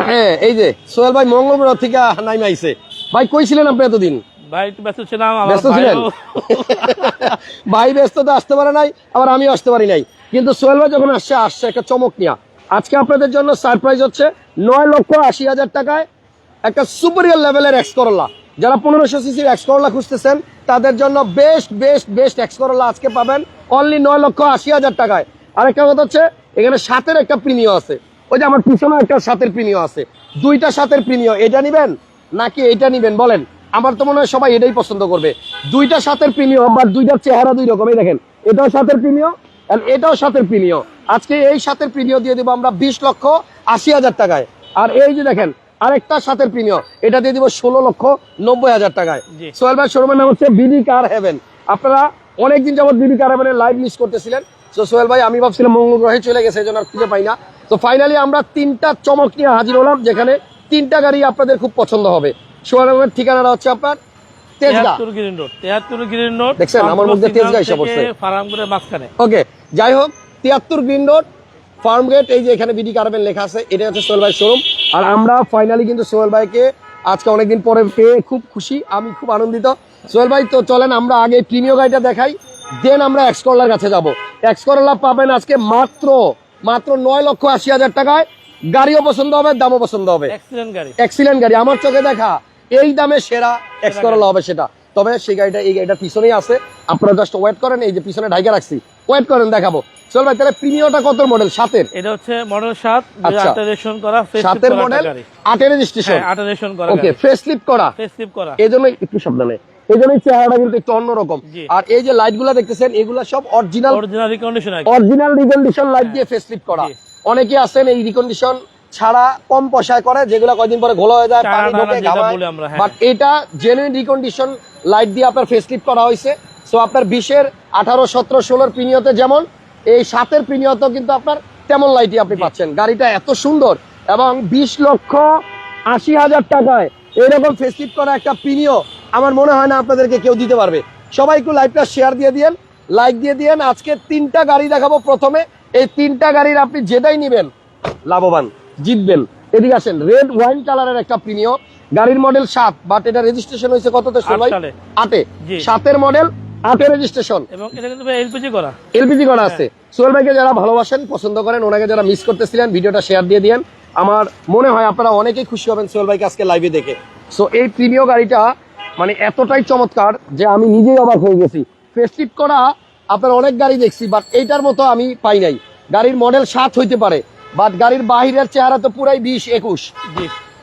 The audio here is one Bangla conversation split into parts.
হ্যাঁ এই যে সোহেল ভাই মঙ্গলবার থেকে নাইমে আইছে। ভাই কইছিলেন আপনি এতদিন? ভাই ব্যস্ত ছিলাম ব্যস্ত ছিলেন? ভাই ব্যস্ত আসতে পারে নাই আবার আমিও আসতে পারি নাই। কিন্তু সোহেল ভাই যখন আসছে আসছে একটা চমক নিয়া। আজকে আপনাদের জন্য সারপ্রাইজ হচ্ছে নয় লক্ষ আশি হাজার টাকায় একটা সুপারিয়ার লেভেলের এক্স করলা যারা পনেরোশো সিসির এক্স করলা খুঁজতেছেন তাদের জন্য best best best X Corolla আজকে পাবেন। অনলি নয় লক্ষ আশি হাজার টাকায়। আরেকটা কথা হচ্ছে এখানে সাতের একটা প্রিমিয় আছে। ওই যে আমার পিছনে একটা সাতের প্রিমিয় আছে। দুইটা সাতের প্রিমিয় এটা নিবেন নাকি এটা নিবেন? বলেন। আমার তো মনে হয় সবাই এটাই পছন্দ করবে। দুইটা সাতের প্রিমিয় বা দুইটার চেহারা দুই রকমই দেখেন। এটাও সাতের প্রিমিয় আর এটাও সাতের প্রিমিয় আজকে এই সাতের প্রিমিয় দিয়ে দিব আমরা বিশ লক্ষ আশি হাজার টাকায়। আর এই যে দেখেন আরেকটা সাতের প্রিমিয় এটা দিয়ে দিব ষোলো লক্ষ নব্বই হাজার টাকায়। সোহেল ভাই শোরুমের নাম হচ্ছে বিডি কার হেভেন। আপনারা অনেকদিন যাবত বিডি কার হেভেনের লাইভ মিস করতেছিলেন। তো সোহেল ভাই আমি ভাবছিলাম মঙ্গল গ্রহে চলে গেছে এই জন্য আর খুঁজে পাই না। তো ফাইনালি আমরা তিনটা চমক নিয়ে হাজির হলাম যেখানে তিনটা গাড়ি আপনাদের খুব পছন্দ হবে। শোরুমের ঠিকানাটা হচ্ছে আপনার আমার মধ্যে ওকে যাই হোক তিয়াত্তর গ্রিন রোড ফার্ম গেট এই যে এখানে বিডি কারবেন লেখা আছে এটা হচ্ছে সোহেল ভাই শোরুম আর আমরা ফাইনালি কিন্তু সোহেল ভাইকে আজকে অনেকদিন পরে পেয়ে খুব খুশি আমি খুব আনন্দিত। সোহেল ভাই তো চলেন আমরা আগে প্রিমিয় গাড়িটা দেখাই দেন আমরা এক্সকরলার কাছে যাব। এক্সকরলা পাবেন আজকে মাত্র মাত্র নয় লক্ষ আশি হাজার টাকায় গাড়িও পছন্দ হবে দামও পছন্দ হবে। এক্সিলেন্ট গাড়ি। আমার চোখে দেখা এই দামে সেরা এক্স করলা হবে সেটা। তবে সেই গাড়িটা এই গাড়িটা পিছনেই আছে। আপনারা জাস্ট ওয়েট করেন এই যে পিছনে ঢাইকা রাখছি। ওয়েট করেন দেখাবো। চল ভাই তাহলে প্রিমিয়টা কত মডেল সাতের। এটা হচ্ছে মডেল সাত আচ্ছা। রেশন করা সাতের মডেল আটের রেজিস্ট্রেশন হ্যাঁ আটা রেশন করা ওকে লিপ করা। লিপ করা। এই জন্য একটু সাবধানে। এই জন্য চেহারাটা কিন্তু একটু অন্যরকম। আর এই যে লাইটগুলা দেখতেছেন এগুলা সব original original recondition original recondition light দিয়ে ফেস লিপ করা। অনেকে আছেন এই রিকন্ডিশন ছাড়া কম পয়সায় করে যেগুলো কয়দিন পরে ঘোলা হয়ে যায় পানি ঢোকে ঘামায়। হ্যাঁ। বাট এটা জেনুইন রিকন্ডিশন লাইট দিয়ে আপনার ফেস করা হয়েছে। সো আপনার বিশের আঠারো সতেরো ষোলোর প্রিমিয়তে যেমন এই সাতের প্রিমিয়তেও কিন্তু আপনার তেমন লাইটই আপনি পাচ্ছেন। গাড়িটা এত সুন্দর এবং বিশ লক্ষ আশি হাজার টাকায় এরকম ফেসলিপ করা একটা প্রিমিয় আমার মনে হয় না আপনাদেরকে কেউ দিতে পারবে। সবাই একটু লাইভটা শেয়ার দিয়ে দিয়েন লাইক দিয়ে দিয়েন। আজকে তিনটা গাড়ি দেখাবো প্রথমে। এই তিনটা গাড়ির আপনি যেটাই নেবেন লাভবান জিতবেন। এদিকে আসেন রেড ওয়াইন কালারের একটা প্রিমিয়। গাড়ির মডেল সাত বাট এটা রেজিস্ট্রেশন হয়েছে কততে? ভাই আটে সাতের মডেল রেজিস্ট্রেশন এবং এটা কিন্তু এলপিজি করা। এলপিজি করা আছে। সোহেল ভাইকে যারা ভালোবাসেন পছন্দ করেন ওনাকে যারা মিস করতেছিলেন ভিডিওটা শেয়ার দিয়ে দিয়েন। আমার মনে হয় আপনারা অনেকেই খুশি হবেন সোহেল ভাইকে আজকে লাইভে দেখে। সো এই প্রিমিয় গাড়িটা মানে এতটাই চমৎকার যে আমি নিজেই অবাক হয়ে গেছি। ফেস্টিভ করা আপনার অনেক গাড়ি দেখছি বাট এইটার মতো আমি পাই নাই। গাড়ির মডেল সাত হইতে পারে বাট গাড়ির বাহিরের চেহারা তো পুরাই বিশ একুশ।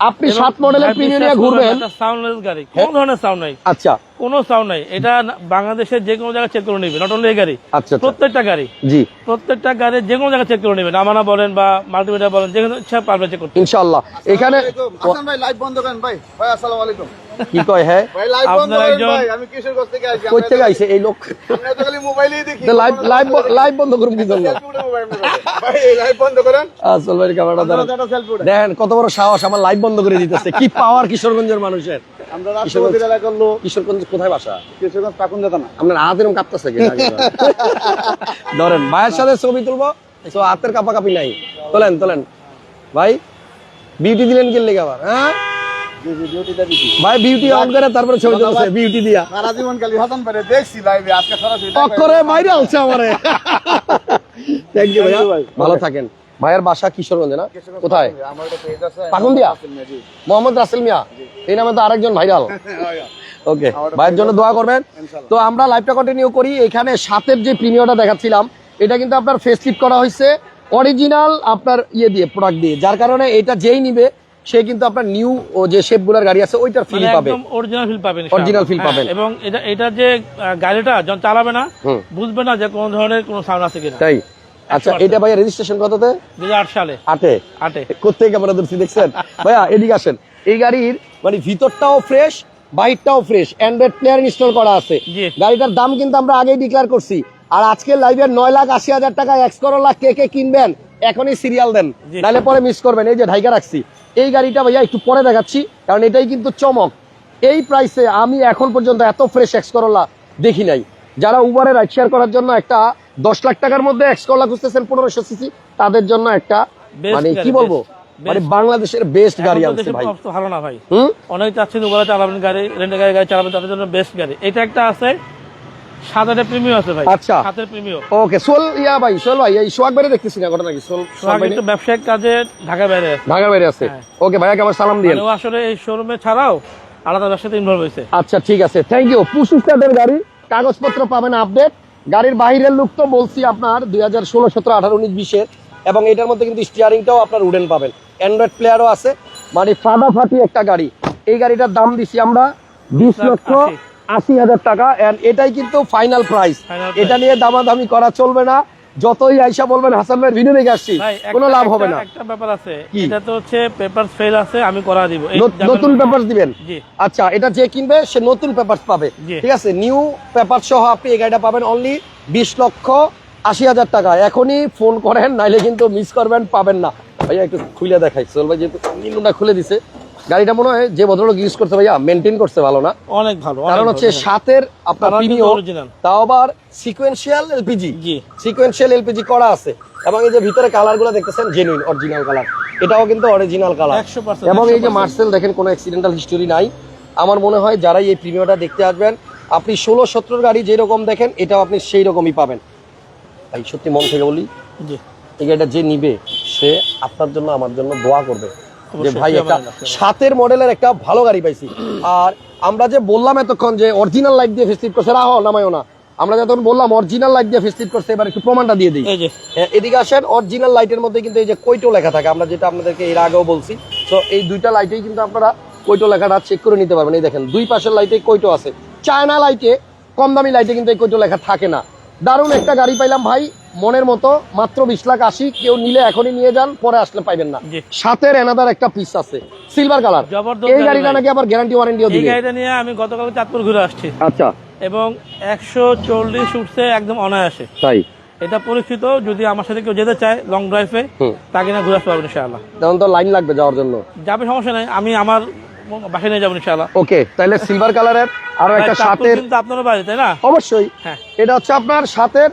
আপনি সাত মডেলের প্রিমিয় নিয়ে ঘুরবেন। হ্যাঁ। সাউন্ডলেস গাড়ি। কোন ধরনের সাউন্ড নাই? আচ্ছা। কোনো সাউন্ড নাই। এটা বাংলাদেশের যে কোনো জায়গায় চেক করে নেবে নট অনলি গাড়ি। আচ্ছা আচ্ছা। প্রত্যেকটা গাড়ি। জি। প্রত্যেকটা গাড়ি যে কোনো জায়গায় চেক করে নেবেন আমানা বলেন বা মাল্টিমিটার বলেন যেখানে ইচ্ছা পারবে চেক করতে। ইনশাল্লাহ এখানে হাসান ভাই লাইভ বন্ধ করেন ভাই। ভাই আসসালামু আলাইকুম। কি কয় হ্যাঁ? ভাই লাইভ বন্ধ করেন একজন- ভাই। আমি কিশোরগঞ্জ থেকে আসছি কই থেকে আইছে এই লোক? আমরা তো খালি মোবাইলেই দেখি। লাইভ লাইভ লাইভ বন্ধ করুন কি জন্য? ভাই লাইভ বন্ধ করেন। আসল ভাই ক্যামেরাটা দেখেন কত বড় সাহস আমার লাইভ বন্ধ করে দিতেছে। কি পাওয়ার কিশোরগঞ্জের মানুষের। আমরা রাষ্ট্রপতির এলাকার লোক। কিশোরগঞ্জ কোথায় বাসা? কিশোরগঞ্জ পাকুন যেত না। আপনার হাত এরকম কাঁপতেছে কি ধরেন ভাইয়ের সাথে ছবি তুলবো তো হাতের কাপা নাই। তোলেন তোলেন। ভাই বিউটি দিলেন কি লেগে আবার হ্যাঁ? ভাই বিউটি অন করে তারপরে ছবি তুলছে বিউটি দিয়া। সারা জীবন খালি হাসান ভাই দেখছি লাইভে আজকে সরাসরি অক্ষরে বাইরে আলছে আমারে। থ্যাংক ইউ ভাই। ভালো থাকেন। ভাইয়ের বাসা কিশোরগঞ্জে না? কোথায়? পাকুন্দিয়া? মোহাম্মদ রাসেল মিয়া। এই নামে তো আরেকজন ভাইরাল। ওকে ভাইয়ের জন্য দোয়া করবেন। তো আমরা লাইভটা কন্টিনিউ করি। এখানে সাতের যে প্রিমিয়রটা দেখাচ্ছিলাম এটা কিন্তু আপনার ফেসলিপ করা হয়েছে। অরিজিনাল আপনার ইয়ে দিয়ে প্রোডাক্ট দিয়ে। যার কারণে এটা যেই নিবে সে কিন্তু আপনার নিউ ও যে শেপগুলোর গাড়ি আছে ওইটার ফিল মানে পাবে। একদম অরিজিনাল ফিল পাবেন feel হ্যাঁ, পাবেন। এবং এটা এটা যে গাড়িটা যখন চালাবে না বুঝবে না যে কোন ধরনের কোন সাউন্ড আছে কিনা। তাই? আচ্ছা এটা ভাইয়া রেজিস্ট্রেশন কততে? দুই হাজার আট সালে। আটে? আটে। কোথেকে ক্যামেরা ধরছি দেখছেন? ভাইয়া এদিকে আসেন। এই গাড়ির মানে ভিতরটাও fresh fresh android player install করা আছে। গাড়িটার দাম কিন্তু আমরা আগেই ডিক্লেয়ার করছি। আর আজকে লাইভের নয় লাখ আশি হাজার টাকা এক্স করোলা কে কে কিনবেন এখনই সিরিয়াল দেন। নাহলে পরে মিস করবেন। এই যে ঢাইকা রাখছি। এই গাড়িটা ভাইয়া একটু পরে দেখাচ্ছি কারণ এটাই কিন্তু চমক। এই প্রাইসে আমি এখন পর্যন্ত এত ফ্রেশ এক্স করোলা দেখি নাই। যারা উবারে রাইড শেয়ার করার জন্য একটা দশ লাখ টাকার মধ্যে এক্স করোলা খুঁজতেছেন পনেরোশো সিসি তাদের জন্য একটা মানে কি বলব? মানে বাংলাদেশের বেস্ট গাড়ি আনছে ভাই। ভালো না ভাই। হুম? অনেক চাচ্ছেন চালাবেন গাড়ি রেন্টের গাড়ি গাড়ি চালাবেন তাদের জন্য বেস্ট গাড়ি। এটা একটা আছে সাত হাজার প্রিমিয়াম আছে ভাই। আচ্ছা। সাতের প্রিমিয়াম ওকে সোল ইয়া ভাই সোল ভাই এই সোয়াগ বাইরে দেখতেছি না ঘটনা কি? সোল সোহাগ ভাই ব্যবসায়িক কাজে ঢাকা বাইরে আছে। ঢাকার বাইরে আছে। হ্যাঁ। ওকে ভাইয়াকে আমার সালাম দিয়েন মানে ও আসলে এই শোরুমে ছাড়াও আলাদা ব্যবসাতে ইনভলভ হয়েছে। আচ্ছা ঠিক আছে। থ্যাংক ইউ গাড়ি কাগজপত্র পাবেন আপডেট গাড়ির বাহিরের লুক তো বলছি আপনার দুই হাজার ষোলো সতেরো আঠারো উনিশ বিশের এবং এটার মধ্যে কিন্তু স্টিয়ারিংটাও আপনার উডেন পাবেন। অ্যান্ড্রয়েড প্লেয়ারও আছে মানে ফাটাফাটি একটা গাড়ি। এই গাড়িটার দাম দিছি আমরা বিশ লক্ষ আশি। হাজার টাকা এটাই কিন্তু ফাইনাল প্রাইস এটা নিয়ে দামাদামি করা চলবে না। যতই আইসা বলবেন হাসান ভাইয়ের ভিডিও দেখে আসছি কোনো লাভ হবে না। একটা ব্যাপার আছে এটা তো হচ্ছে পেপার ফেল আছে আমি করা দিব। নতুন পেপার দিবেন? জি। আচ্ছা এটা যে কিনবে সে নতুন পেপার পাবে। ঠিক আছে? নিউ পেপার সহ আপনি এই গাড়িটা পাবেন অনলি বিশ লক্ষ আশি হাজার টাকা। এখনই ফোন করেন নাইলে কিন্তু মিস করবেন পাবেন না। ভাইয়া একটু খুলে দেখাই। সোল ভাই যেহেতু নিনুটা খুলে দিছে গাড়িটা মনে হয় যে ভদ্রলোক ইউজ করছে ভাইয়া মেনটেন করছে ভালো না। অনেক ভালো কারণ হচ্ছে সাতের আপনার। তাও আবার সিকোয়েন্সিয়াল এলপিজি সিকোয়েন্সিয়াল এলপিজি করা আছে। এবং এই যে ভিতরে কালারগুলো দেখতেছেন জেনুইন অরিজিনাল কালার এটাও কিন্তু অরিজিনাল কালার এবং এই যে মার্সেল দেখেন কোনো অ্যাক্সিডেন্টাল হিস্টোরি নাই। আমার মনে হয় যারা এই প্রিমিয়ামটা দেখতে আসবেন আপনি ষোলো সতেরোর গাড়ি যেরকম দেখেন এটাও আপনি সেই রকমই পাবেন। ভাই সত্যি মন থেকে বলি এই গাড়িটা যে নিবে সে আপনার জন্য আমার জন্য দোয়া করবে। যে ভাই একটা সাতের মডেলের একটা ভালো গাড়ি পাইছি। আর আমরা যে বললাম এতক্ষণ যে অরিজিনাল লাইট দিয়ে ফেস্টিভ করছে রাহ নামায়ও না আমরা যখন বললাম অরিজিনাল লাইট দিয়ে ফেস্টিভ করছে এবার একটু প্রমাণটা দিয়ে দিই। হ্যাঁ, এদিকে আসেন অরিজিনাল লাইটের মধ্যে কিন্তু এই যে কৈটো লেখা থাকে আমরা যেটা আপনাদেরকে এর আগেও বলছি। তো এই দুইটা লাইটেই কিন্তু আপনারা কৈটো লেখাটা চেক করে নিতে পারবেন। এই দেখেন দুই পাশের লাইটে কৈটো আছে। চায়না লাইটে কম দামি লাইটে কিন্তু এই কৈটো লেখা থাকে না। দারুণ একটা গাড়ি পাইলাম ভাই মনের মতো মাত্র বিশ লাখ আশি কেউ নিলে এখনই নিয়ে যান পরে আসলে পাইবেন না। সাতের এনাদার একটা পিস আছে সিলভার কালার এই গাড়িটা নাকি আবার গ্যারান্টি ওয়ারেন্টিও এই দিবে। গাড়িটা নিয়ে আমি গতকাল চাঁদপুর ঘুরে আসছি। আচ্ছা। এবং একশো চল্লিশ উঠছে একদম অনায়াসে। তাই? এটা পরীক্ষিত যদি আমার সাথে কেউ যেতে চায় লং ড্রাইভে তাকে না ঘুরে আসতে পারবেন ইনশাআল্লাহ। তখন তো লাইন লাগবে যাওয়ার জন্য। যাবে সমস্যা নাই আমি আমার বাসায় নিয়ে যাব ইনশাআল্লাহ। ওকে তাহলে সিলভার কালারের আরও একটা সাতের কিন্তু আপনারও বাড়ি তাই না? অবশ্যই। হ্যাঁ। এটা হচ্ছে আপনার সাতের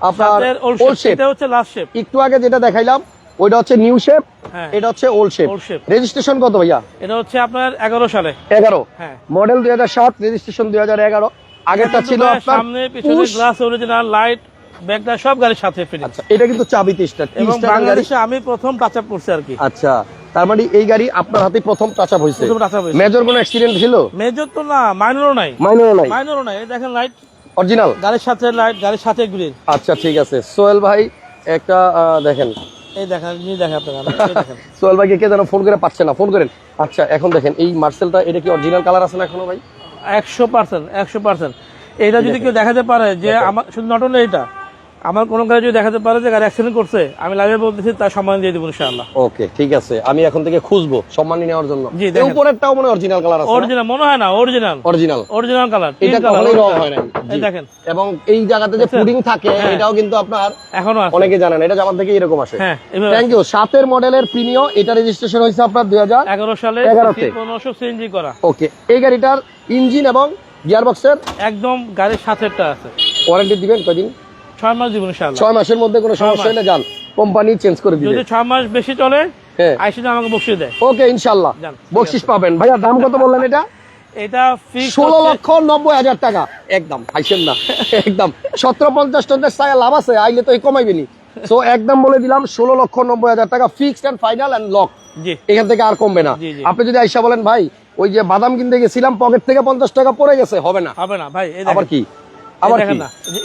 আপনার ওল্ড শেপ এটা হচ্ছে লাস্ট শেপ একটু আগে যেটা দেখাইলাম ওইটা হচ্ছে নিউ শেপ হ্যাঁ। এটা হচ্ছে ওল্ড শেপ রেজিস্ট্রেশন কত ভাইয়া? এটা হচ্ছে আপনার এগারো সালে। এগারো। হ্যাঁ। মডেল দুই হাজার সাত রেজিস্ট্রেশন দুই হাজার এগারো। আগেরটা ছিল আপনার সামনে পিছনে গ্লাস অরিজিনাল লাইট ব্যাগটা সব গাড়ির সাথে আচ্ছা এটা কিন্তু চাবিতে স্টার্ট এবং বাংলাদেশে আমি প্রথম টাচ আপ করছি আর কি। আচ্ছা তার মানে এই গাড়ি আপনার হাতে প্রথম টাচ আপ হয়েছে। প্রথম টাচ আপ হয়েছে। মেজর কোনো অ্যাক্সিডেন্ট ছিল? মেজর তো না মাইনরও নাই। মাইনরও নাই। মাইনরও নাই। দেখেন লাইট অরিজিনাল গাড়ির সাথে লাইট গাড়ির সাথে গ্রিল আচ্ছা ঠিক আছে। সোহেল ভাই একটা দেখেন। এই দেখেন নিয়ে দেখেন আপনারা সোহেল ভাইকে কে যেন ফোন করে পাচ্ছে না ফোন করেন। আচ্ছা এখন দেখেন এই মার্সেলটা এটা কি অরিজিনাল কালার আছে না এখনও ভাই? একশো পার্সেন্ট একশো পার্সেন্ট এটা যদি কেউ দেখাতে পারে যে আমার শুধু নট অনলি এটা আমার কোনো গাড়ি যদি দেখাতে পারে যে গাড়ি অ্যাক্সিডেন্ট করছে আমি লাইভে বলতেছি তার সম্মান দিয়ে দেবো ইনশাআল্লাহ। ওকে ঠিক আছে। আমি এখন থেকে খুঁজবো সম্মানী নেওয়ার জন্য। জি। উপরেরটাও মনে অরিজিনাল কালার আছে অরিজিনাল মনে হয় না অরিজিনাল অরিজিনাল অরিজিনাল কালার এটা কখনোই রং হয় নাই। এই দেখেন। এবং এই জায়গাতে যে? পুডিং থাকে হ্যাঁ। এটাও কিন্তু আপনার এখনও আছে। অনেকে জানেন এটা জামার থেকে এরকম আসে। হ্যাঁ থ্যাংক ইউ সাতের মডেলের প্রিমিয় এটা রেজিস্ট্রেশন হয়েছে আপনার দুই হাজার এগারো সালে 11 তে। পনেরোশো সিএনজি করা। ওকে এই গাড়িটার ইঞ্জিন এবং গিয়ার বক্সের একদম গাড়ির সাথেটা আছে। ওয়ারেন্টি দিবেন কদিন ছয় মাস দিব ইনশাআল্লাহ। ছয় মাসের মধ্যে কোনো সমস্যা হলে যান কোম্পানি চেঞ্জ করে দিবে। যদি ছয় মাস বেশি চলে হ্যাঁ। আমাকে বসিয়ে দেয়। ওকে বকশিস পাবেন। ভাইয়া দাম কত বললেন এটা? এটা ষোলো লক্ষ নব্বই হাজার টাকা। একদম হাইছেন না। একদম। সতেরো পঞ্চাশ টনের টাকা লাভ আছে আইলে তো কমাইবেনি। সো একদম বলে দিলাম ষোলো লক্ষ নব্বই হাজার টাকা fixed and final and lock এখান থেকে আর কমবে না। আপনি যদি আইসা বলেন ভাই ওই যে বাদাম কিনতে গেছিলাম পকেট থেকে পঞ্চাশ টাকা পড়ে গেছে হবে না। হবে না ভাই আবার কি? আবার কি?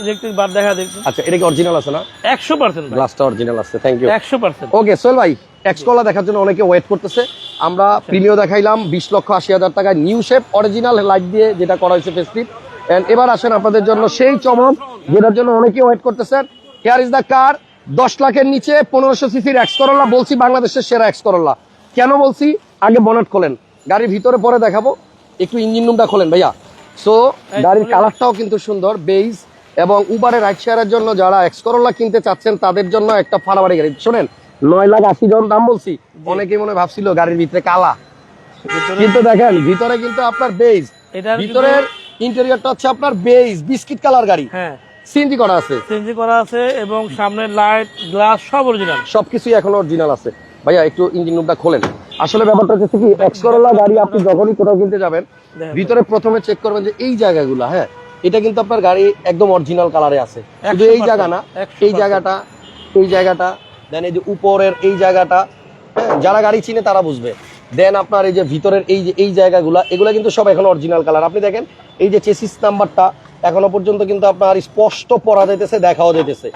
ইলেকট্রিক বার দেখা দেখুন আচ্ছা এটা কি অরিজিনাল আছে না? একশো পার্সেন্ট গ্লাসটা অরিজিনাল আছে থ্যাংক ইউ একশো পার্সেন্ট ওকে সোহেল ভাই এক্সকলা দেখার জন্য অনেকে ওয়েট করতেছে। আমরা প্রিমিয় দেখাইলাম বিশ লক্ষ আশি হাজার টাকায় নিউ শেপ অরিজিনাল লাইট দিয়ে যেটা করা হয়েছে ফেস্টিভ এন্ড এবার আসেন আপনাদের জন্য সেই চমক যেটার জন্য অনেকে ওয়েট করতেছেন হেয়ার ইজ দ্য কার দশ লাখের নিচে পনেরোশো সিসির এক্স করল্লা বলছি বাংলাদেশের সেরা এক্স করল্লা কেন বলছি? আগে বনেট খোলেন গাড়ির ভিতরে পরে দেখাবো। একটু ইঞ্জিন রুমটা খোলেন ভাইয়া। সো গাড়ির কালারটাও কিন্তু সুন্দর বেইজ এবং উবারে রাইড শেয়ারের জন্য যারা এক্স করোলা কিনতে চাচ্ছেন তাদের জন্য একটা ফাড়াবাড়ি গাড়ি। শোনেন নয় লাখ আশি জন দাম বলছি। অনেকেই মনে ভাবছিল গাড়ির ভিতরে কালা। কিন্তু দেখেন ভিতরে কিন্তু আপনার বেইজ ভিতরের ইন্টেরিয়রটা হচ্ছে আপনার বেইজ বিস্কিট কালার গাড়ি। হ্যাঁ। সিএনজি করা আছে। সিএনজি করা আছে এবং সামনে লাইট গ্লাস সব অরিজিনাল সবকিছুই এখন অরিজিনাল আছে। ভাইয়া একটু ইঞ্জিন রুমটা খোলেন। আসলে ব্যাপারটা হচ্ছে কি এক্স করোলা গাড়ি আপনি যখনই কোথাও কিনতে যাবেন ভিতরে প্রথমে চেক করবেন যে এই জায়গাগুলো হ্যাঁ এটা কিন্তু আপনার গাড়ি একদম অরিজিনাল কালারে আছে। শুধু এই জায়গা না এই জায়গাটা এই জায়গাটা দেন এই যে উপরের এই জায়গাটা হ্যাঁ, যারা গাড়ি চিনে তারা বুঝবে। দেন আপনার এই যে ভিতরের এই যে এই জায়গাগুলো এগুলো কিন্তু সব এখন অরিজিনাল কালার আপনি দেখেন এই যে চেসিস নাম্বারটা এখনও পর্যন্ত কিন্তু আপনার স্পষ্ট পড়া যাইতেছে দেখাও যাইতেছে।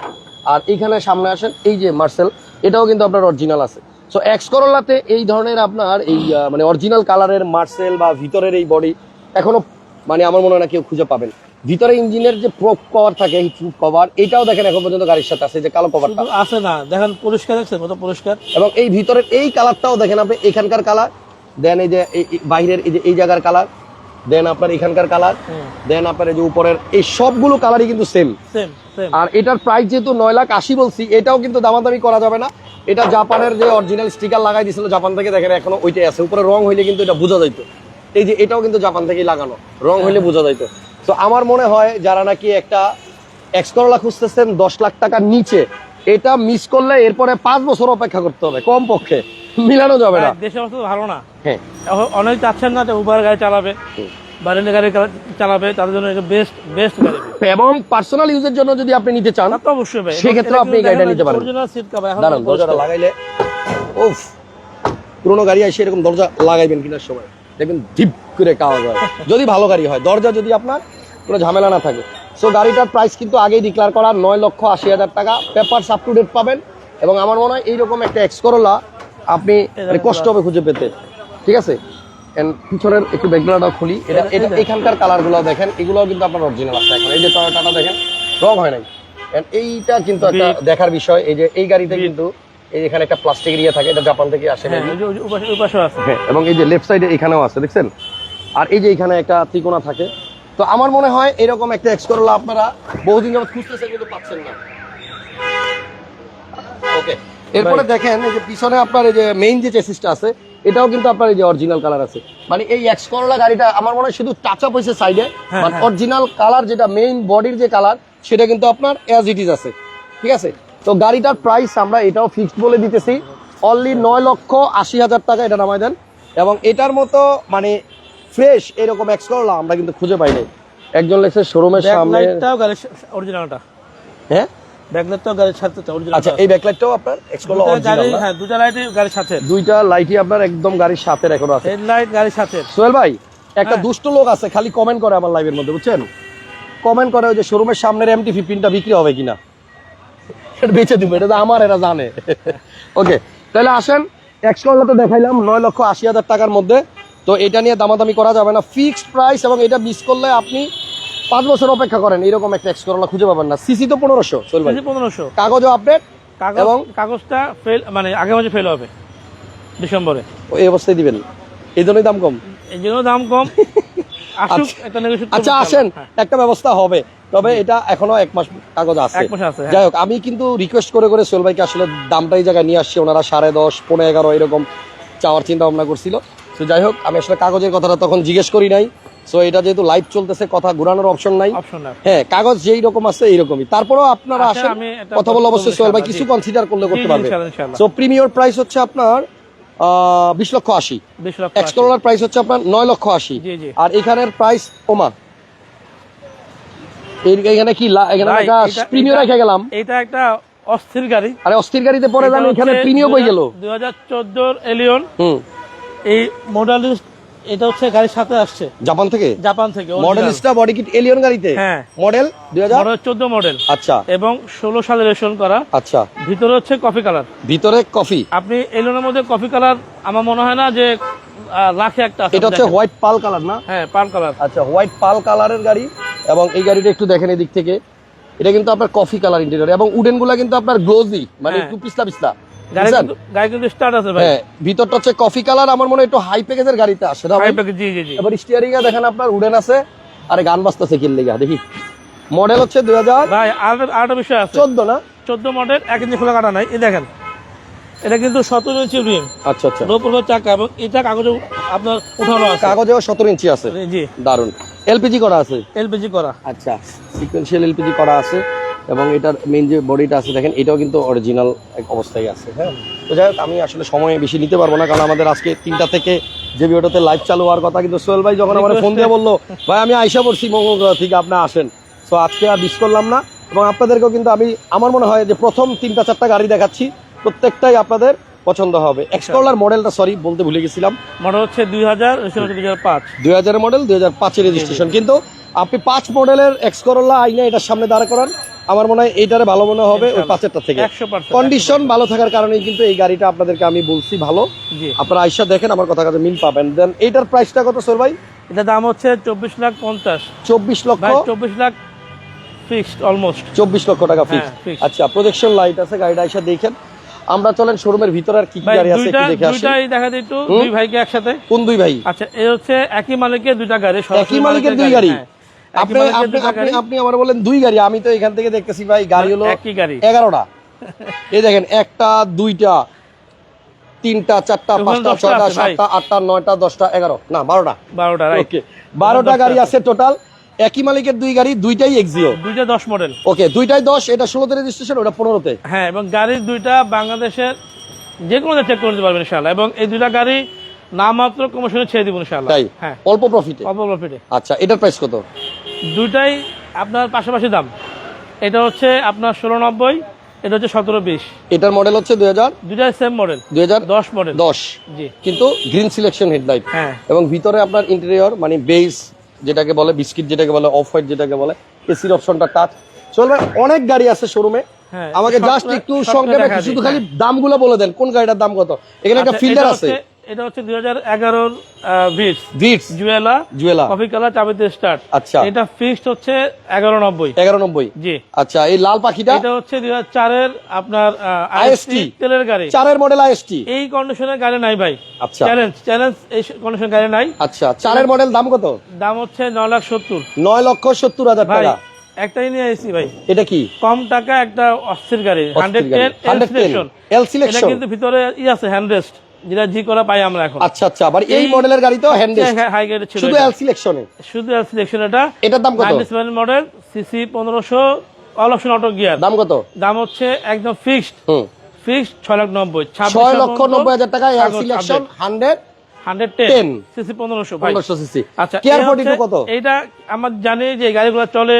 আর এইখানে সামনে আসেন এই যে মার্সেল এটাও কিন্তু আপনার অরিজিনাল আছে। সো এক্স করোলাতে এই ধরনের আপনার এই মানে অরিজিনাল কালারের মার্সেল বা ভিতরের এই বডি এখনও মানে আমার মনে হয় না কেউ খুঁজে পাবেন ভিতরে ইঞ্জিনের যে প্রোপ কভার থাকে কভার এটাও দেখেন এখন পর্যন্ত গাড়ির সাথে আছে যে কালো কভারটা আছে না দেখেন পরিষ্কার আছে কত পরিষ্কার? এবং এই ভিতরের এই কালারটাও দেখেন আপনি এখানকার কালার দেন এই যে বাইরের এই যে এই জায়গার কালার দেন আপনার এখানকার কালার দেন আপনার এই যে উপরের এই সবগুলো কালারই কিন্তু সেম আর এটার প্রাইস যেহেতু নয় লাখ আশি বলছি এটাও কিন্তু দামাদামি করা যাবে না। এটা জাপানের যে অরিজিনাল স্টিকার লাগাই দিয়েছিল জাপান থেকে দেখেন এখনও ওইটাই আছে। উপরে রং হইলে কিন্তু এটা বোঝা যাইতো। এই যে এটাও কিন্তু জাপান থেকেই লাগানো। রং হইলে বোঝা যাইতো। তো আমার মনে হয় যারা নাকি একটা এক্স করলা খুঁজতেছেন দশ লাখ টাকার নিচে এটা মিস করলে এরপরে পাঁচ বছর অপেক্ষা করতে হবে কম পক্ষে মিলানো যাবে না। দেশের অবস্থা তো ভালো না। হ্যাঁ। অনেক চাচ্ছেন না যে উবার গাড়ি চালাবে বা রেল গাড়ি চালাবে তাদের জন্য বেস্ট বেস্ট গাড়ি। এবং পার্সোনাল ইউজের জন্য যদি আপনি নিতে চান তা অবশ্যই ভাই। সেক্ষেত্রে আপনি গাড়িটা নিতে পারেন। অরিজিনাল সিট কভার এখন দাঁড়ান দরজাটা লাগাইলে উফ পুরোনো গাড়ি আসে এরকম দরজা লাগাইবেন কিনার সময় দেখবেন ডিপ করে কাওয়া যায়। যদি ভালো গাড়ি হয় দরজা যদি আপনার কোনো ঝামেলা না থাকে। সো গাড়িটার প্রাইস কিন্তু আগেই ডিক্লেয়ার করা নয় লক্ষ আশি হাজার টাকা। পেপার আপ টু ডেট পাবেন। এবং আমার মনে হয় এইরকম একটা এক্স করোলা আপনি মানে কষ্ট হবে খুঁজে পেতে। ঠিক আছে? পিছনের একটু ব্যাকগ্রাউন্ডটা খুলি। এটা এটা এখানকার কালারগুলো দেখেন এগুলোও কিন্তু আপনার অরিজিনাল আছে এখন। এই যে টয়োটাটা দেখেন রং হয় নাই। এইটা কিন্তু একটা দেখার বিষয়। এই যে এই গাড়িতে কিন্তু এখানে একটা প্লাস্টিক ইয়ে থাকে এটা জাপান থেকে আসে হ্যাঁ হ্যাঁ এবং এই যে লেফট সাইডে এখানেও আছে দেখছেন? আর এই যে এখানে একটা ত্রিকোণা থাকে। তো আমার মনে হয় এরকম একটা এক্স করলা আপনারা বহুদিন যাবত খুঁজতেছেন কিন্তু পাচ্ছেন না। ওকে এরপরে দেখেন এই যে পিছনে আপনার এই যে মেইন যে চেসিসটা আছে এটাও কিন্তু আপনার এই যে অরিজিনাল কালার আছে। মানে এই এক্স করলা গাড়িটা আমার মনে হয় শুধু টাচ আপ হয়েছে সাইডে হ্যাঁ। অরিজিনাল কালার যেটা মেইন বডির যে কালার সেটা কিন্তু আপনার অ্যাজ ইট ইজ আছে। ঠিক আছে? তো গাড়িটার প্রাইস আমরা এটাও ফিক্সড বলে দিতেছি। অনলি নয় লক্ষ আশি হাজার টাকা এটা নামাই দেন। এবং এটার মতো মানে ফ্রেশ এরকম এক্স করলা আমরা কিন্তু খুঁজে পাই নাই। একজন লেগছে শোরুমের সামনে অরিজিনালটা হ্যাঁ? ব্যাকলাইটটাও গাড়ির সাথে অরিজিনাল আচ্ছা এই ব্যাকলাইটটাও আপনার এক্স অরিজিনাল হ্যাঁ দুটা লাইটই গাড়ির সাথে। দুইটা লাইটই আপনার একদম গাড়ির সাথে এখনও আছে। হেডলাইট গাড়ির সাথে। সোহেল ভাই একটা হ্যাঁ। দুষ্ট লোক আছে খালি কমেন্ট করে আমার লাইভের মধ্যে বুঝছেন? কমেন্ট করে ওই যে শোরুমের সামনের এমটি ফিফটিনটা বিক্রি হবে কিনা? এটা বেচে দিব এটা তো আমার এরা জানে। ওকে তাহলে আসেন এক্স করলা তো দেখাইলাম নয় লক্ষ আশি হাজার টাকার মধ্যে। তো এটা নিয়ে দামাদামি করা যাবে না। ফিক্সড প্রাইস এবং এটা মিস করলে আপনি পাঁচ বছর অপেক্ষা করেন এরকম একটা এক্স করলা খুঁজে পাবেন না। সিসি তো পনেরোশো পনেরোশো। কাগজও আপডেট এবং কাগজটা ফেল মানে আগে মাঝে ফেল হবে ডিসেম্বরে। এই অবস্থায় দিবেন। এই জন্যই দাম কম। এই জন্য দাম কম। আচ্ছা। আচ্ছা আসেন। একটা ব্যবস্থা হবে। তবে এটা এখনও এক মাস কাগজ আছে, হ্যাঁ। যাই হোক আমি কিন্তু রিকোয়েস্ট করে করে সোহেল ভাইকে আসলে দামটা এই জায়গায় নিয়ে আসছি। ওনারা সাড়ে দশ পনেরো এগারো এরকম চাওয়ার চিন্তা ভাবনা করছিল। তো যাই হোক আমি আসলে কাগজের কথাটা তখন জিজ্ঞেস করি নাই। সো এটা যেহেতু লাইভ চলতেছে কথা ঘুরানোর অপশন নাই। হ্যাঁ কাগজ যেই রকম আছে এইরকমই। তারপরেও আপনারা আচ্ছা, আসেন কথা বলে অবশ্যই সোহেল ভাই কিছু কনসিডার করলে করতে পারবে। সো প্রিমিয়র প্রাইস হচ্ছে আপনার বিশ লক্ষ আশি। প্রাইস হচ্ছে আপনার নয় লক্ষ আশি। আর এখানের প্রাইস ওমা। এখানে কি এখানে এটা- রেখে গেলাম। এটা একটা অস্থির গাড়ি। আরে অস্থির গাড়িতে পরে জানি এখানে কই গেল। দুই হাজার চোদ্দোর এলিয়ন হুম। এই মডেল এটা হচ্ছে গাড়ির সাথে আসছে। জাপান থেকে? জাপান থেকে মডেলিস্টা বডি কিট এলিয়ন গাড়িতে? হ্যাঁ। মডেল দুই হাজার? চোদ্দ মডেল চোদ্দ মডেল আচ্ছা। এবং ষোলো সালে রেশন করা। আচ্ছা। ভিতরে হচ্ছে কফি কালার ভিতরে কফি আপনি এলিয়নের মধ্যে কফি কালার আমার মনে হয় না যে লাখে একটা এটা হচ্ছে হোয়াইট পাল কালার না? হ্যাঁ পাল কালার আচ্ছা হোয়াইট পাল কালারের গাড়ি এবং এই গাড়িটা একটু দেখেন এদিক থেকে। এটা কিন্তু আপনার কফি কালার ইন্টেরিয়র এবং উডেনগুলা কিন্তু আপনার গ্লোজি মানে। একটু পিস্তা পিছলা হ্যাঁ ভিতরটা হচ্ছে কফি কালার আমার মনে হয় একটু হাই প্যাকেজের গাড়িতে আসে এবার স্টিয়ারিং এ দেখেন আপনার উডেন আছে আরে গান বাজতেছে কিনলে দেখি। মডেল হচ্ছে দুই হাজার আরেকটা বিষয় আছে। চোদ্দ না? চোদ্দ মডেল এক ইঞ্চি খোলা কাটা নাই এই দেখেন। এটা কিন্তু সতেরো ইঞ্চি রিম আচ্ছা আচ্ছা। চাকা এবং এটা কাগজে আপনার উঠানো আছে। কাগজেও সতেরো ইঞ্চি আছে। জি। দারুণ এলপিজি করা আছে। এলপিজি করা। আচ্ছা সিকোয়েন্সিয়াল এলপিজি করা আছে। এবং এটার মেন যে বডিটা আছে, দেখেন, এটাও কিন্তু অরিজিনাল এক অবস্থায় আছে হ্যাঁ? তো যাই হোক, আমি আসলে সময় বেশি নিতে পারব না, কারণ আমাদের আজকে তিনটা থেকে যে ভিডিওটাতে লাইভ চালু হওয়ার কথা, কিন্তু সোহেল ভাই যখন আমার ফোন দিয়ে বলল, ভাই, আমি আইসা পড়ছি, মঙ্গলগ্রহ থেকে আপনি আসেন। সো আজকে আর মিস করলাম না। এবং আপনাদেরকেও কিন্তু আমি, আমার মনে হয় যে প্রথম তিনটা, চারটা গাড়ি দেখাচ্ছি। প্রত্যেকটাই আপনাদের পছন্দ হবে। এক্সকলার মডেলটা সরি বলতে ভুলে গেছিলাম। মডেল হচ্ছে দুই হাজার দুই হাজার মডেল দুই হাজার পাঁচের রেজিস্ট্রেশন কিন্তু আপনি পাঁচ মডেলের এক্স করোলা আইনে এটার সামনে দাঁড়া করান। আমার মনে হয় এইটারে ভালো মনে হবে ওই পাঁচেরটা থেকে। কন্ডিশন ভালো থাকার কারণে কিন্তু এই গাড়িটা আপনাদেরকে আমি বলছি ভালো। আপনারা আইসা দেখেন আমার কথা কাছে মিল পাবেন। দেন এইটার প্রাইসটা কত স্যার ভাই? এটার দাম হচ্ছে চব্বিশ লাখ পঞ্চাশ। চব্বিশ লক্ষ? চব্বিশ লাখ ফিক্সড অলমোস্ট চব্বিশ লক্ষ টাকা ফিক্স হ্যাঁ, আচ্ছা প্রজেকশন লাইট আছে গাড়িটা আইসা দেখেন। আমরা চলেন শোরুমের ভিতরে আর কি কি গাড়ি আছে একটু দেখে আসি। দুইটাই দেখা যায় একটু? দুই ভাইকে একসাথে। কোন দুই ভাই? আচ্ছা এই হচ্ছে একই মালিকের দুইটা গাড়ি একই মালিকের দুই গাড়ি। হ্যাঁ। আপনি আপনি আপনি আপনি আমার বলেন দুই গাড়ি আমি তো এখান থেকে দেখতেছি ভাই গাড়ি হলো একই গাড়ি। এগারোটা। এই দেখেন একটা দুইটা তিনটা চারটা পাঁচটা ছয়টা সাতটা আটটা নয়টা দশটা এগারো। না বারোটা। বারোটা বারোটা গাড়ি আছে। টোটাল একই মালিকের দুই গাড়ি দুইটাই এক্সিও দুইটা দশ মডেল ওকে দুইটাই দশ এটা ষোলোতে রেজিস্ট্রেশন ওটা পনেরোতে? হ্যাঁ এবং গাড়ির দুইটা বাংলাদেশের যে কোনো চেক করে দিতে পারবেন ইনশাআল্লাহ এবং এই দুইটা গাড়ি নামমাত্র কমিশনে ছেড়ে দিব ইনশাআল্লাহ। তাই? হ্যাঁ। অল্প প্রফিটে অল্প প্রফিটে আচ্ছা এটার প্রাইস কত? দুইটাই আপনার পাশাপাশি দাম। এটা হচ্ছে আপনার ষোলো নব্বই এটা হচ্ছে সতেরো বিশ। এটার মডেল হচ্ছে দুই হাজার? দুইটাই সেম মডেল দুই হাজার দশ মডেল দশ। জি। কিন্তু গ্রিন সিলেকশন হেডলাইট হ্যাঁ। এবং ভিতরে আপনার ইন্টেরিয়র মানে বেস যেটাকে বলে বিস্কিট যেটাকে বলে অফ হোয়াইট যেটাকে বলে এসির অপশনটা টাচ। চলবে অনেক গাড়ি আছে শোরুমে। হ্যাঁ, আমাকে জাস্ট একটু সংক্ষেপে শুধু খালি হ্যাঁ। দামগুলো বলে দেন কোন গাড়িটার দাম কত? এখানে একটা ফিল্ডার ফিল্টার আছে। এটা হচ্ছে দুই হাজার এগারোর Vitz Vitz Jewela Jewela. Coffee colour চাবিতে start আচ্ছা। এটা ফিক্সড হচ্ছে এগারো নব্বই। এগারো নব্বই। জি। আচ্ছা এই লাল পাখিটা? এটা হচ্ছে দুই হাজার চারের আপনার আইএসটি তেলের গাড়ি। চারের মডেল আইএসটি এই কন্ডিশনের গাড়ি নাই ভাই। আচ্ছা। চ্যালেঞ্জ চ্যালেঞ্জ এই কন্ডিশন গাড়ি নাই। আচ্ছা চারের মডেল দাম কত? দাম হচ্ছে নয় লাখ সত্তর। নয় লক্ষ সত্তর হাজার ভাই টাকা। একটাই নিয়ে এসেছি ভাই। এটা কি? কম টাকা একটা অস্থির গাড়ি। হান্ড্রেড টেন হান্ড্রেড টেন এটা কিন্তু ভিতরে ই আছে হ্যান্ড রেস্ট যেটা জি করা পাই আমরা এখন। আচ্ছা আচ্ছা আবার এই মডেলের গাড়ি তো হ্যান্ড হাই গ্রেড ছিল শুধু এটা। এল সিলেকশনে শুধু সিলেকশন এটা। এটার দাম কত? মডেল সিসি পনেরোশো অল অপশন অটো গিয়ার দাম কত? দাম হচ্ছে একদম ফিক্সড হুম। ফিক্সড ছয় লাখ নব্বই ছয় লক্ষ নব্বই হাজার টাকা L selection hundred hundred 10 ten CC পনেরোশো ভাই। পনেরোশো সিসি আচ্ছা কেয়ার এই ফোর্টি টু হচ্ছে- কত? এইটা আমার জানি যে গাড়িগুলো চলে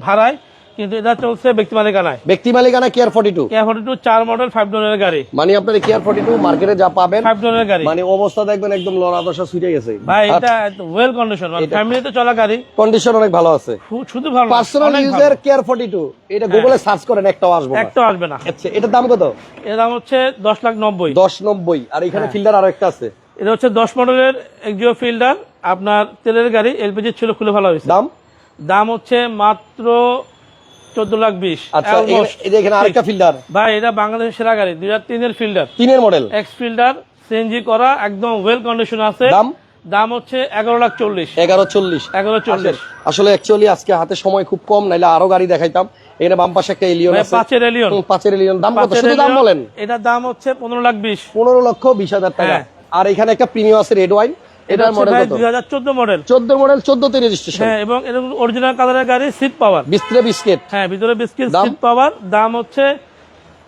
ভাড়ায়। কিন্তু এটা চলছে ব্যক্তি মালিকানায়। ব্যক্তি মালিকানা care forty two K forty two চার মডেল ফাইভ ডলারের গাড়ি। মানে আপনার কেয়ার ফোর্টি টু মার্কেটে যা পাবেন ফাইভ ডলারের গাড়ি। মানে অবস্থা দেখবেন একদম লড়া দশা ছুটে গেছে। ভাই এটা ওয়েল কন্ডিশন এটা- ফ্যামিলিতে চলা গাড়ি। কন্ডিশন অনেক ভালো আছে। শুধু ভালো পার্সোনাল ইউজের। কেয়ার ফোর্টি টু এটা গুগলে সার্চ করেন একটাও আসব না। একটা আসবে না। আচ্ছা এটার দাম কত? এর দাম হচ্ছে দশ লাখ নব্বই। দশ নব্বই আর এখানে হ্যাঁ। ফিল্ডার আরও একটা আছে। এটা হচ্ছে দশ মডেলের এক্সিও ফিল্ডার আপনার তেলের গাড়ি এলপিজি ছিল খুলে ভালো হয়েছে। দাম? দাম হচ্ছে মাত্র চোদ্দ লাখ বিশ। আচ্ছা এই আরেকটা ফিল্ডার ভাই এটা বাংলাদেশের সেরা গাড়ি তিনের ফিল্ডার তিনের মডেল এক্স ফিল্ডার সিএনজি করা একদম ওয়েল কন্ডিশন আছে। দাম? দাম হচ্ছে এগারো লাখ চল্লিশ। এগারো চল্লিশ। এগারো চল্লিশ। আসলে অ্যাকচুয়ালি আজকে হাতে সময় খুব কম নাইলে আরও গাড়ি দেখাইতাম। এখানে বাম পাশে একটা এলিয়ন পাঁচের এলিয়ন পাঁচের এলিয়ন দাম কত? শুধু দাম বলেন। এটার দাম হচ্ছে পনেরো লাখ বিশ। পনেরো লক্ষ বিশ হাজার টাকা। হ্যাঁ। আর এখানে একটা প্রিমিয়াম আছে রেড ওয়াইন এটার মডেল কত? দুই হাজার চোদ্দ মডেল চোদ্দ মডেল চোদ্দতে রেজিস্ট্রেশন হ্যাঁ এবং অরিজিনাল কালারের গাড়ি সিট পাওয়ার বিস্ত্রে বিস্কিট হ্যাঁ ভিতরে বিস্কিট সিট পাওয়ার দাম হচ্ছে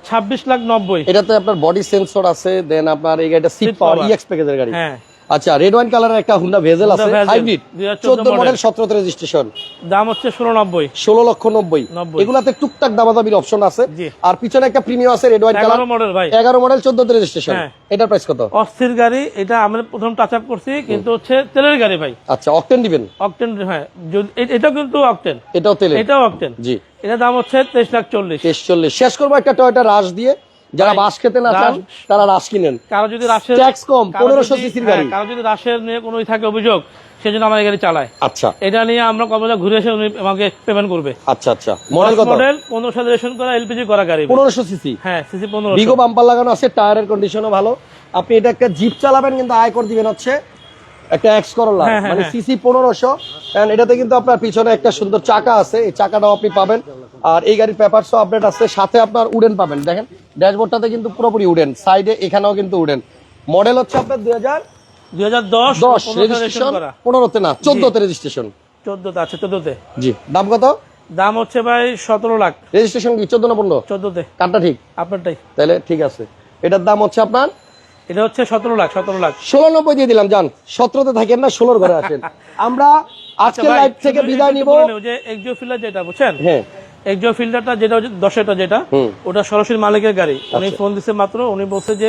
ছাব্বিশ লাখ নব্বই। এটাতে আপনার বডি সেন্সর আছে দেন আপনার এই গাড়িটা সিট পাওয়ার। ইএক্স প্যাকেজের গাড়ি। হ্যাঁ। আচ্ছা রেড ওয়াইন কালারের একটা হুন্ডা ভেজেল আছে হাইব্রিড 2014 মডেল মডেল। সতেরোতে রেজিস্ট্রেশন দাম হচ্ছে ষোলো নব্বই। ষোলো লক্ষ 90 এগুলাতে টুকটাক দামাদামির অপশন আছে। আর পিছনে একটা প্রিমিয়াম আছে রেড ওয়াইন কালার এগারো মডেল ভাই। এগারো মডেল চোদ্দতে রেজিস্ট্রেশন হ্যাঁ। এটার প্রাইস কত? অস্থির গাড়ি এটা আমরা প্রথম টাচ আপ করছি কিন্তু হচ্ছে তেলের গাড়ি ভাই। আচ্ছা অকটেন দিবেন? অকটেন হ্যাঁ। যদি এ- এটাও কিন্তু অকটেন এটাও তেলে এটাও অকটেন জি। এটার দাম হচ্ছে তেইশ লাখ চল্লিশ। তেইশ চল্লিশ। শেষ করব একটা টয়টা রাশ দিয়ে। যারা বাস খেতে না চান তারা রাস কিনেন। কারও যদি রাসের ট্যাক্স কম পনেরোশো সিসির হ্যাঁ, গাড়ি কারও যদি রাসের নিয়ে কোনো থাকে অভিযোগ সেজন্য আমার গাড়ি চালায়। আচ্ছা। এটা নিয়ে আমরা কর্মচারী ঘুরে এসে উনি আমাকে পেমেন্ট করবে। আচ্ছা আচ্ছা। মডেল কত? মডেল পনেরো সাল রেশন করা এলপিজি করা গাড়ি। পনেরোশো সিসি? হ্যাঁ সিসি পনেরো বিগো বাম্পার লাগানো আছে টায়ারের কন্ডিশনও ভালো। আপনি এটা একটা জিপ চালাবেন কিন্তু আয় আয়কর দিবেন হচ্ছে একটা এক্স করলা হ্যাঁ, হ্যাঁ, মানে হ্যাঁ। সিসি পনেরোশো। এটাতে কিন্তু আপনার পিছনে একটা সুন্দর চাকা আছে এই চাকাটাও আপনি পাবেন। আর এই গাড়ির পেপারসও আপডেট আছে সাথে আপনার উডেন পাবেন। দেখেন ড্যাশবোর্ডটাতে কিন্তু পুরোপুরি উডেন সাইডে এখানেও কিন্তু উডেন। মডেল হচ্ছে আপনার দুই হাজার দুই হাজার দশ দশ রেজিস্ট্রেশন পনেরোতে না চোদ্দতে রেজিস্ট্রেশন চোদ্দতে আছে চোদ্দতে। জি দাম কত? দাম হচ্ছে ভাই সতেরো লাখ। রেজিস্ট্রেশন কি চোদ্দ না পনেরো? চোদ্দতে। কার্ডটা ঠিক? আপনারটাই। তাহলে ঠিক আছে। এটার দাম হচ্ছে আপনার এটা হচ্ছে সতেরো লাখ সতেরো লাখ। ষোলো নব্বই দিয়ে দিলাম যান সতেরোতে থাকেন না ষোলোর ঘরে আসেন আমরা আজকের ভাই, লাইভ থেকে বিদায় নিব। যে এক্সিও ফিল্ডার যেটা বুঝছেন? হ্যাঁ। এক্সিও ফিল্ডারটা যেটা দশেটা যেটা ওটা সরাসরি মালিকের গাড়ি। উনি আচ্ছা। ফোন দিছে মাত্র উনি বলছে যে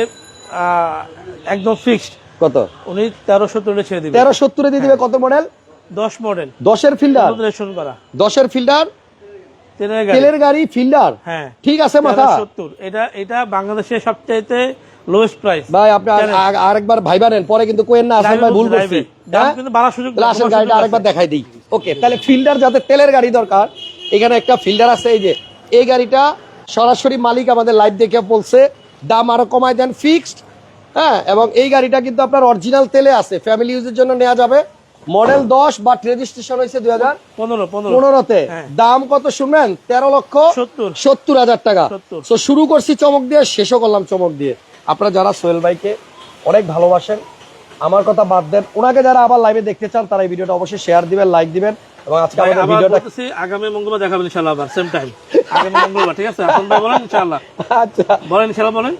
একদম ফিক্সড কত? উনি তেরো সত্তরে ছেড়ে দিবে। তেরো সত্তরে দিয়ে দিবে কত মডেল দশ মডেল দশের ফিল্ডার করা। দশের ফিল্ডার তেলের গাড়ি। ফিল্ডার? হ্যাঁ। ঠিক আছে মাথা। সত্তর। এটা এটা বাংলাদেশের সবচাইতে লোয়েস্ট প্রাইস ভাই আপনি আর- আর- আরেকবার ভাইবা নেন পরে কিন্তু কোয়েন না আসেন ভাই ভুল করছি। হ্যাঁ? কিন্তু বাড়ার সুযোগ তাহলে গাড়িটা আরেকবার দেখাই দিই। ওকে তাহলে ফিল্ডার যাতে তেলের গাড়ি দরকার এখানে একটা ফিল্ডার আছে এই যে। এই গাড়িটা সরাসরি মালিক আমাদের লাইভ দেখে বলছে দাম আরও কমায় দেন ফিক্সড হ্যাঁ? এবং এই গাড়িটা কিন্তু আপনার অরিজিনাল তেলে আছে ফ্যামিলি ইউজের জন্য নেওয়া যাবে। মডেল দশ বাট রেজিস্ট্রেশন হয়েছে দুই হাজার পনেরো পনেরো। পনেরোতে। হ্যাঁ। দাম কত শুনবেন? তেরো লক্ষ সত্তর। হাজার টাকা। তো শুরু করছি চমক দিয়ে শেষও করলাম চমক দিয়ে। আপনারা যারা সোহেল ভাইকে অনেক ভালোবাসেন আমার কথা বাদ দেন। ওনাকে যারা আবার লাইভে দেখতে চান তারা এই ভিডিওটা অবশ্যই শেয়ার দিবেন লাইক দিবেন এবং আজকে আমাদের ভিডিওটা আগামী মঙ্গলবার দেখাবেন ইনশাল্লাহ আবার সেম টাইম আগামী মঙ্গলবার ঠিক আছে? এখন ভাই বলেন ইনশাল্লাহ আচ্ছা। বলেন ইনশাল্লাহ বলেন।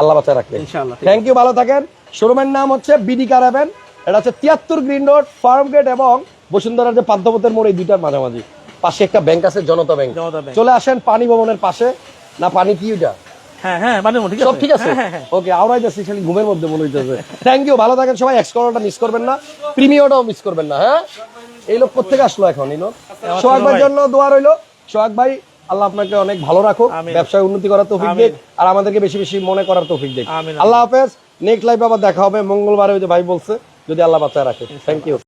আল্লাহ বাচ্চা রাখবেন ইনশাল্লাহ থ্যাংক ইউ ভালো থাকেন। শোরুমের নাম হচ্ছে বিডি কারাবেন এটা হচ্ছে তিয়াত্তর গ্রিন রোড ফার্ম গেট এবং বসুন্ধরার যে পাদ্যপথের মোড় এই দুইটার মাঝামাঝি। পাশে একটা ব্যাংক আছে জনতা ব্যাংক চলে আসেন পানি ভবনের পাশে। না পানি কি ওইটা? হ্যাঁ হ্যাঁ মানে সব ঠিক আছে? হ্যাঁ। ওকে আমরাই যাচ্ছি খালি ঘুমের মধ্যে মনে হইতেছে। থ্যাংক ইউ ভালো থাকেন সবাই এক্স মিস করবেন না। প্রিমিয়টাও মিস করবেন না এই লোক কোথেকে আসলো এখন এই লোক? সোহাগ ভাইয়ের জন্য দোয়া রইল। সোহাগ ভাই আল্লাহ আপনাকে অনেক ভালো রাখুক ব্যবসায় উন্নতি করার তৌফিক। দিক আর আমাদেরকে বেশি বেশি মনে করার তৌফিক দিক। আল্লাহ হাফেজ নেক্সট লাইভ আবার দেখা হবে মঙ্গলবারে ওই যে ভাই বলছে। যদি আল্লাহ বাচ্চা রাখে। Thank you